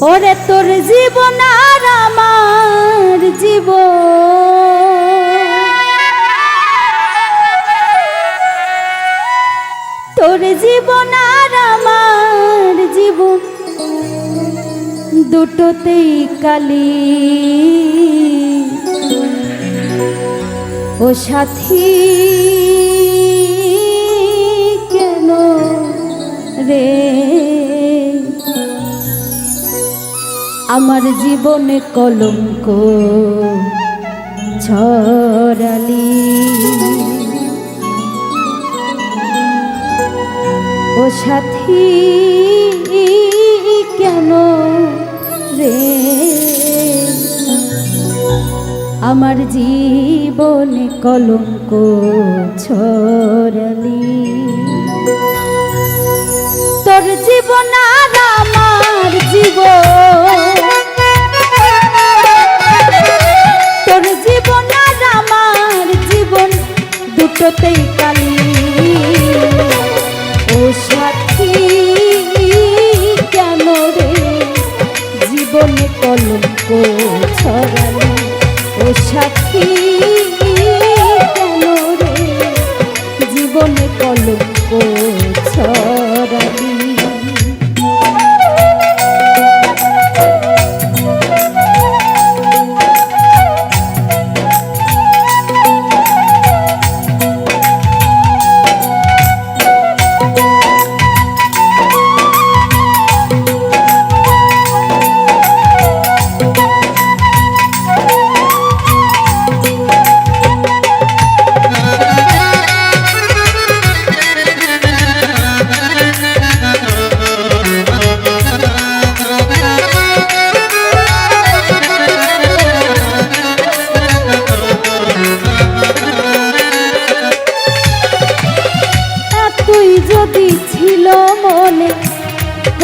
ওরে তোর জীবন আর আমার জীবন। তোর জীবন আর আমার জীবন। দুটোতেই কালি। ও সাথী। আমার জীবনে কলঙ্ক ছড়ালি। ও সাথী, কেন রে? আমার জীবনে কলঙ্ক ছড়ালি। তোর জীবন আর আমার জীবন জীবনে কলঙ্ক ছড়ালি। ও সাক্ষী কেন রে? জীবনে কলঙ্ক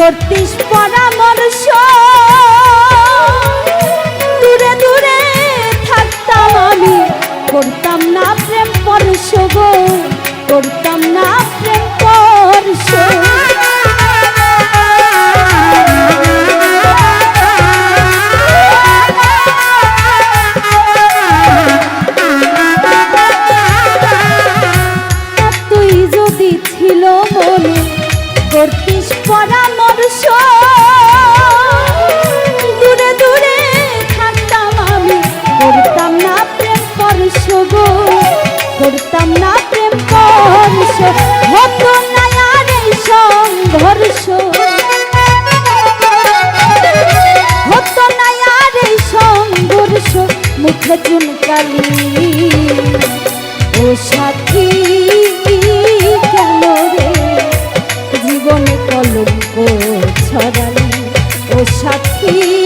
করতিস পরামর্শ চুনকালি ও সাথী কেন রে? জীবনে কলঙ্ক ছড়ালি। ও সাথী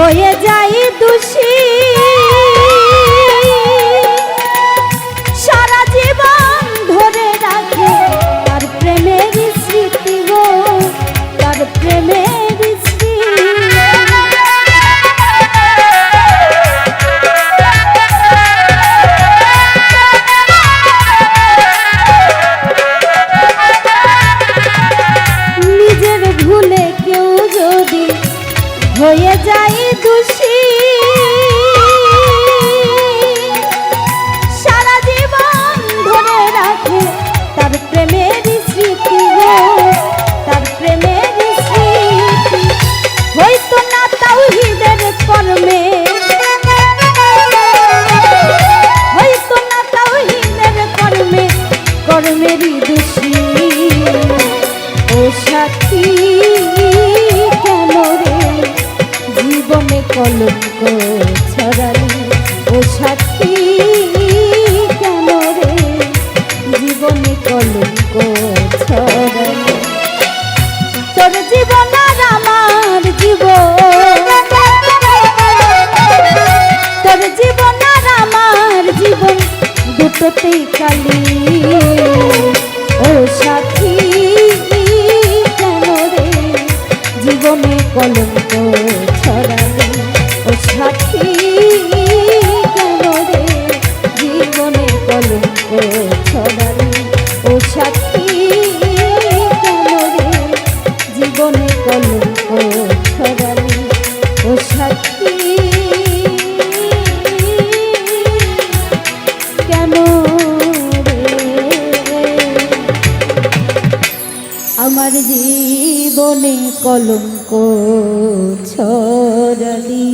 হয়ে যাই দোষী। কর্মেরই দোষী। ও সাথী কেন রে? জীবনে কলঙ্ক। জগতেই কালী কলঙ্ক ছড়ালি।